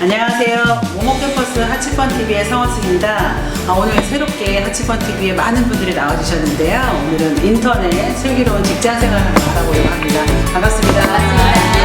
안녕하세요. 모모캠퍼스 하치펀 TV의 성원승입니다. 아, 오늘 새롭게 하치펀 TV에 많은 분들이 나와주셨는데요. 오늘은 인터넷 슬기로운 직장 생활을 한번 알아보려고 합니다. 반갑습니다.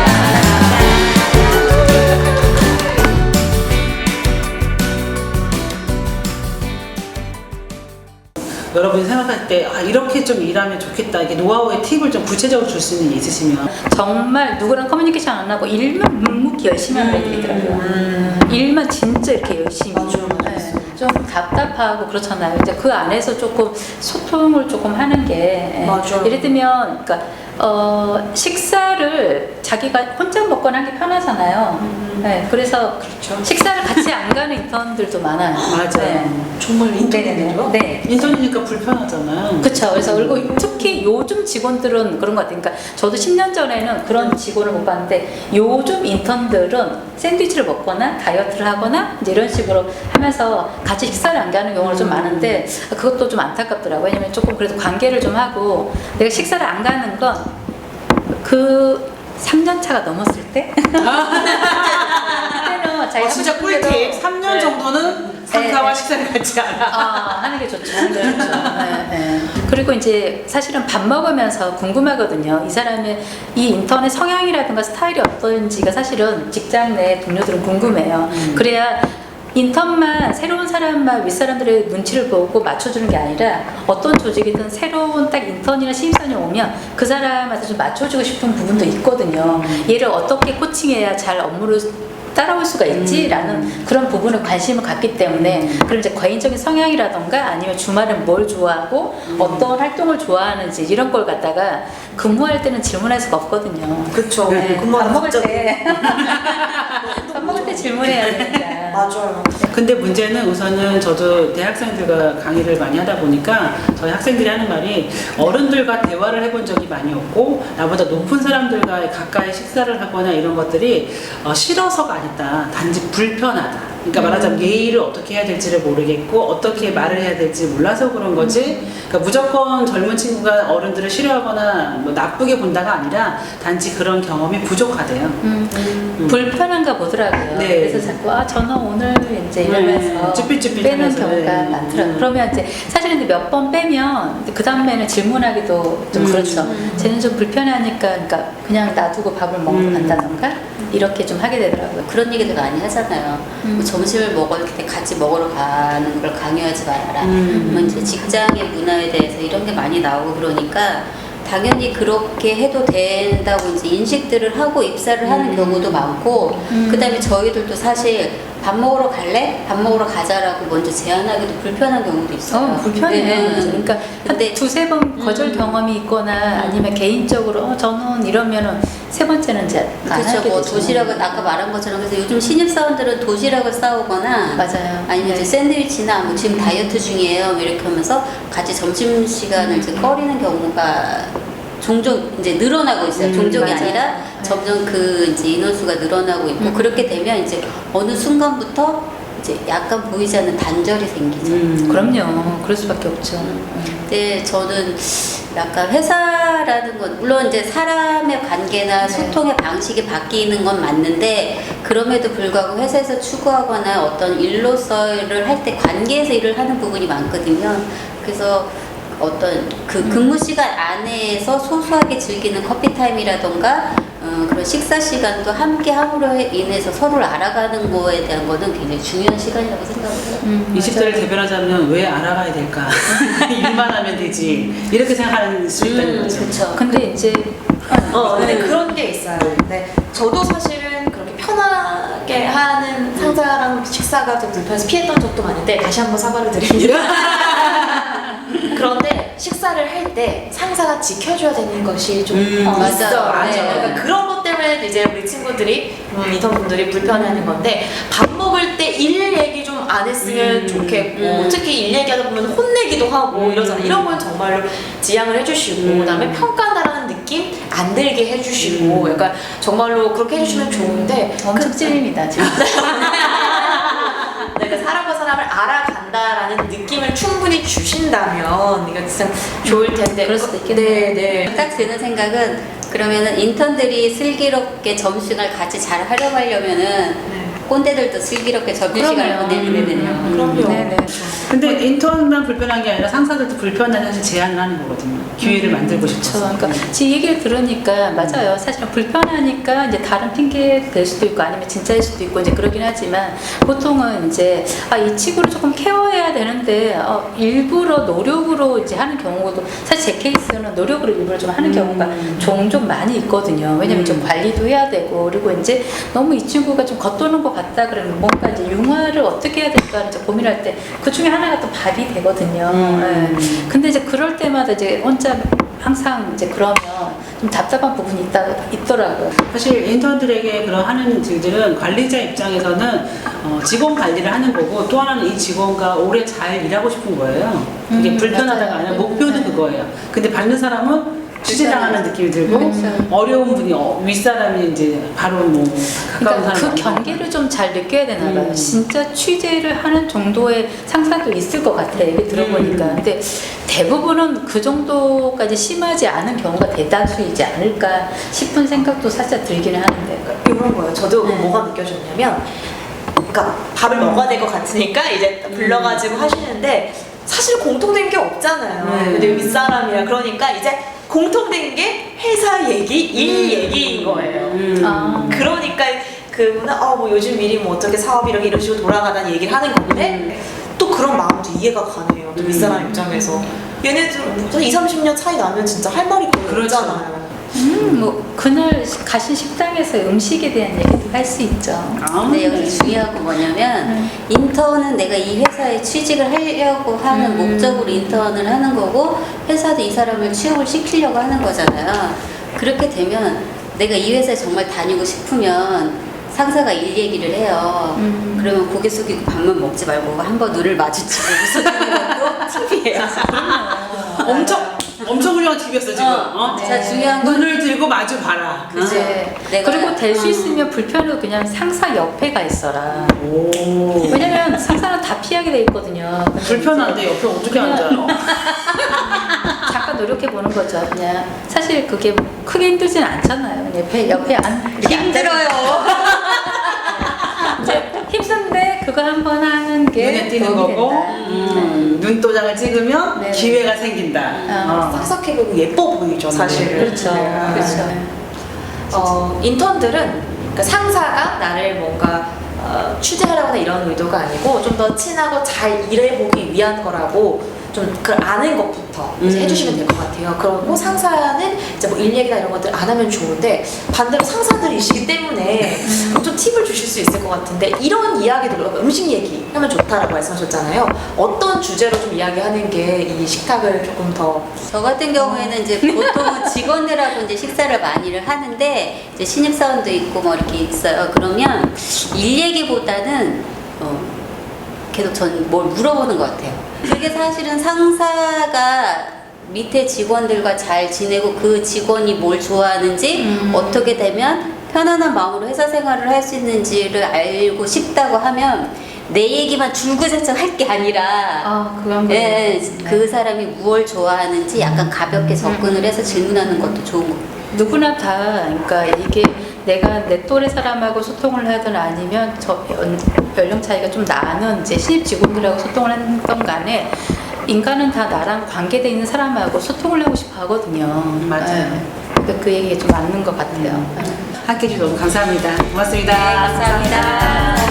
여러분이 생각할 때 아, 이렇게 좀 일하면 좋겠다. 이게 노하우의 팁을 좀 구체적으로 줄 수 있는 게 있으시면 정말 누구랑 커뮤니케이션 안 하고 일만 묵묵히 열심히 하는 애들이 있더라고요. 일만 진짜 이렇게 열심히. 네, 좀 답답하고 그렇잖아요. 이제 그 안에서 조금 소통을 조금 하는 게. 예. 맞아요. 예를 들면, 그러니까, 어, 식사를 자기가 혼자 먹거나 하기 편하잖아요. 네, 그래서 식사를 같이 안 가는 인턴들도 많아요. 맞아요. 네. 정말 네네네. 인터넷으로? 네. 인턴이니까 불편하잖아요. 그쵸. 그래서 그리고 특히 요즘 직원들은 그런 것 같아요. 그러니까 저도 10년 전에는 그런 직원을 못 봤는데 요즘 인턴들은 샌드위치를 먹거나 다이어트를 하거나 이제 이런 식으로 하면서 같이 식사를 안 가는 경우가 좀 많은데 그것도 좀 안타깝더라고요. 왜냐면 조금 그래도 관계를 좀 하고 내가 식사를 안 가는 건 그 3년 차가 넘었을 때 그때는 자기가 아, 진짜 하고 싶은 꿀팁. 대로 3년 네. 정도는 상사와 네. 식사를 같이 하라. 아, 하는 게 좋죠. 그렇죠. 네, 네. 그리고 이제 사실은 밥 먹으면서 궁금하거든요. 이 사람의 이 인턴의 성향이라든가 스타일이 어떤지가 사실은 직장 내 동료들은 궁금해요. 그래야 인턴만 새로운 사람만 윗사람들의 눈치를 보고 맞춰주는 게 아니라 어떤 조직이든 새로운 딱 인턴이나 신입사원이 오면 그 사람한테 좀 맞춰주고 싶은 부분도 있거든요. 얘를 어떻게 코칭해야 잘 업무를 따라올 수가 있지라는 그런 부분에 관심을 갖기 때문에 그럼 이제 개인적인 성향이라던가 아니면 주말엔 뭘 좋아하고 어떤 활동을 좋아하는지 이런 걸 갖다가 근무할 때는 질문할 수가 없거든요. 그쵸. 네, 갑자기. 때 밥 먹을 때 질문해야 되니까. 맞아요. 근데 문제는 우선은 저도 대학생들과 강의를 많이 하다 보니까 저희 학생들이 하는 말이 어른들과 대화를 해본 적이 많이 없고 나보다 높은 사람들과 가까이 식사를 하거나 이런 것들이 어, 싫어서가 아니다. 단지 불편하다. 그러니까 말하자면 예의를 어떻게 해야 될지를 모르겠고 어떻게 말을 해야 될지 몰라서 그런 거지. 그러니까 무조건 젊은 친구가 어른들을 싫어하거나 뭐 나쁘게 본다가 아니라 단지 그런 경험이 부족하대요. 음, 불편한가 보더라고요. 네. 그래서 자꾸 아 저는 오늘 이제 이러면서 네, 빼는 경우가 네. 많더라고요. 음. 그러면 이제 사실 근데 몇 번 빼면 그 다음에는 질문하기도 좀 음. 그렇죠. 쟤는 좀 불편하니까 그러니까 그냥 놔두고 밥을 먹으러 음. 간다던가 이렇게 좀 하게 되더라고요. 그런 얘기도 많이 하잖아요. 음. 뭐 점심을 먹을 때 같이 먹으러 가는 걸 강요하지 말아라. 음. 뭐 이제 직장의 문화에 대해서 이런 게 많이 나오고 그러니까 당연히 그렇게 해도 된다고 이제 인식들을 하고 입사를 하는 음. 경우도 많고 음. 그다음에 저희들도 사실 밥 먹으러 갈래? 밥 먹으러 가자라고 먼저 제안하기도 불편한 경우도 있어요. 어, 불편해요. 네. 그러니까 한 근데 두세 번 거절 음. 경험이 있거나 아니면 개인적으로 어, 저는 이러면은 세 번째는 이제 안 그렇죠. 하게 뭐 되죠. 도시락은 아까 말한 것처럼 그래서 요즘 신입 사원들은 도시락을 싸오거나 맞아요. 아니면 네. 이제 샌드위치나 뭐 지금 다이어트 중이에요 뭐 이렇게 하면서 같이 점심 시간을 이제 꺼리는 경우가 종종 이제 늘어나고 있어요. 음, 종종이 맞아요. 아니라 점점 그 이제 인원수가 늘어나고 있고 음. 그렇게 되면 이제 어느 순간부터 이제 약간 보이지 않는 단절이 생기죠. 음. 그럼요. 그럴 수밖에 없죠. 근데 저는 약간 회사라는 건 물론 이제 사람의 관계나 네. 소통의 방식이 바뀌는 건 맞는데 그럼에도 불구하고 회사에서 추구하거나 어떤 일로서를 할 때 관계에서 일을 하는 부분이 많거든요. 그래서 어떤 그 음. 근무 시간 안에서 소소하게 즐기는 커피 타임이라던가 어, 그런 식사 시간도 함께 함으로 해- 인해서 서로를 알아가는 거에 대한 거는 굉장히 중요한 시간이라고 생각을 해요. 음, 20대를 대변하자면 왜 알아가야 될까? 일만 하면 되지. 이렇게 생각할 수 있다는 거죠. 그렇죠. 근데 이제 어, 근데 그런 게 있어요. 네. 저도 사실은 그렇게 편하게 하는 상사랑 식사가 좀 불편해서 피했던 적도 많은데 다시 한번 사과를 드립니다. 그런데 식사를 할 때 상사가 지켜줘야 되는 것이 좀 음, 어, 맞아. 있어요. 맞아요. 네. 그러니까 그런 것 때문에 이제 우리 친구들이 음, 인턴분들이 불편해하는 건데 밥 먹을 때 일 얘기 좀 안 했으면 음, 좋겠고 음. 특히 일 얘기하다 보면 혼내기도 하고 음. 이러잖아 요. 이런 건 정말로 지양을 해주시고 음. 그다음에 평가한다라는 느낌 안 들게 해주시고 음. 약간 정말로 그렇게 해주시면 좋은데 엄청 그- 찔립니다. 지금. 내가 사람과 사람을 알아 간다라는 느낌을 충분히 주신다면 이거 진짜 좋을 텐데 그럴 수도 있겠네요. 네, 네. 딱 드는 생각은 그러면은 인턴들이 슬기롭게 점심을 같이 잘 활용하려면은 네. 꼰대들도 슬기롭게 점심시간을 그럼요. 보내는 되네요. 음. 그럼요. 네네. 근데 인턴만 불편한 게 아니라 상사들도 불편한 사실 제안을 하는 거거든요. 기회를 만들고 싶어서. 그렇죠. 그러니까 제 얘기를 들으니까 맞아요. 사실은 불편하니까 이제 다른 핑계 될 수도 있고 아니면 진짜일 수도 있고 이제 그러긴 하지만 보통은 이제 아, 이 친구를 조금 케어해야 되는데 어, 일부러 노력으로 이제 하는 경우도 사실 제 케이스는 노력으로 일부러 좀 하는 경우가 종종 많이 있거든요. 왜냐면 좀 관리도 해야 되고 그리고 이제 너무 이 친구가 좀 겉도는 것 같다 그러면 뭔가 이제 융화를 어떻게 해야 될까 이제 고민할 때 그 중에 하나가 또 발이 되거든요. 음. 예. 근데 이제 그럴 때마다 이제 혼자 항상 이제 그러면 좀 답답한 부분이 있다, 있더라고요. 사실 인턴들에게 그런 하는 일들은 관리자 입장에서는 어, 직원 관리를 하는 거고 또 하나는 이 직원과 오래 잘 일하고 싶은 거예요. 그게 음, 불편하다가. 아니라 목표는 네. 그거예요. 근데 받는 사람은 취재당하는 느낌이 들고 그렇죠. 어려운 분이 어, 윗사람이 이제 바로 뭐 가까운 그러니까 그 사람 경계를 좀 잘 느껴야 되나 봐요. 음. 진짜 취재를 하는 정도의 상사도 있을 것 같아요. 얘기 들어보니까. 음. 근데 대부분은 그 정도까지 심하지 않은 경우가 대다수이지 않을까 싶은 생각도 살짝 들기는 하는데. 이런 거예요. 저도 네. 뭐가 느껴졌냐면, 그러니까 밥을 먹어야 될 것 같으니까 이제 불러가지고 하시는데 사실 공통된 게 없잖아요. 네. 근데 윗사람이라 그러니까 이제 공통된 게 회사 얘기, 일 얘기인 거예요. 음. 아. 그러니까 그분은 어 뭐 요즘 일이 뭐 어떻게 사업이 이렇게 이런 식으로 돌아가다는 얘기를 하는 건데 또 그런 마음도 이해가 가네요. 또 음. 윗사람 입장에서 얘네들 뭐 2, 30년 차이 나면 진짜 할 말이 거의. 없잖아요. 음, 뭐 그날 가신 식당에서 음식에 대한 얘기도 할 수 있죠. 아, 근데 여기 중요한 건 뭐냐면 음. 인턴은 내가 이 회사에 취직을 하려고 하는 음. 목적으로 인턴을 하는 거고 회사도 이 사람을 취업을 시키려고 하는 거잖아요. 그렇게 되면 내가 이 회사에 정말 다니고 싶으면 상사가 일 얘기를 해요. 음. 그러면 고개 숙이고 밥만 먹지 말고 한 번 눈을 마주치고 웃어주는 것도 팁이에요. 엄청 엄청 훌륭한 팁이었어 지금. 어? 자 중요한 건 눈을 들고 마주 봐라. 그치. 내가- 그리고 될수 음. 있으면 불편해도 그냥 상사 옆에 가 있어라. 오. 왜냐면 상사는 다 피하게 돼 있거든요. 불편한데 옆에 어떻게 그냥- 앉아요? 잠깐 노력해 보는 거죠. 그냥 사실 그게 뭐 크게 힘들진 않잖아요. 그냥 옆에 옆에 안 이렇게 힘들어요. 그거 한번 하는 게 눈에 띄는 도움이 거고 된다. 음, 눈도장을 찍으면 네. 기회가 생긴다. 어. 어. 싹싹해 보이고 예뻐 보이죠, 사실은. 그렇죠. 네. 그렇죠. 어, 인턴들은 그러니까 상사가 나를 뭔가 어, 취재하려거나 이런 의도가 아니고 좀 더 친하고 잘 일해보기 위한 거라고 좀 그걸 아는 것부터 이제 음. 해주시면 될 것 같아요. 그리고 상사는 이제 뭐 일 얘기나 이런 것들 안 하면 좋은데 반대로 상사들이시기 때문에 좀 팁을 주실 수 있을 것 같은데 이런 이야기들 음식 얘기 하면 좋다라고 말씀하셨잖아요. 어떤 주제로 좀 이야기하는 게 이 식탁을 조금 더 저 같은 경우에는 이제 보통은 직원들하고 이제 식사를 많이를 하는데 이제 신입사원도 있고 뭐 이렇게 있어요. 그러면 일 얘기보다는 어, 계속 전 뭘 물어보는 것 같아요. 그게 사실은 상사가 밑에 직원들과 잘 지내고 그 직원이 뭘 좋아하는지 음. 어떻게 되면 편안한 마음으로 회사 생활을 할 수 있는지를 알고 싶다고 하면 내 얘기만 줄구제청 할게 아니라 아, 그건 예, 네. 그 사람이 무엇 좋아하는지 약간 가볍게 접근을 해서 질문하는 것도 좋은 거. 누구나 다 그러니까 이게 내가 내 또래 사람하고 소통을 하든 아니면 저 연, 연령 차이가 좀 나는 이제 신입 직원들하고 소통을 했던 간에 인간은 다 나랑 관계돼 있는 사람하고 소통을 하고 싶어 하거든요. 맞아요. 예. 그러니까 그 얘기가 좀 맞는 것 같아요. 함께 해주셔서 너무 감사합니다. 고맙습니다. 네, 감사합니다.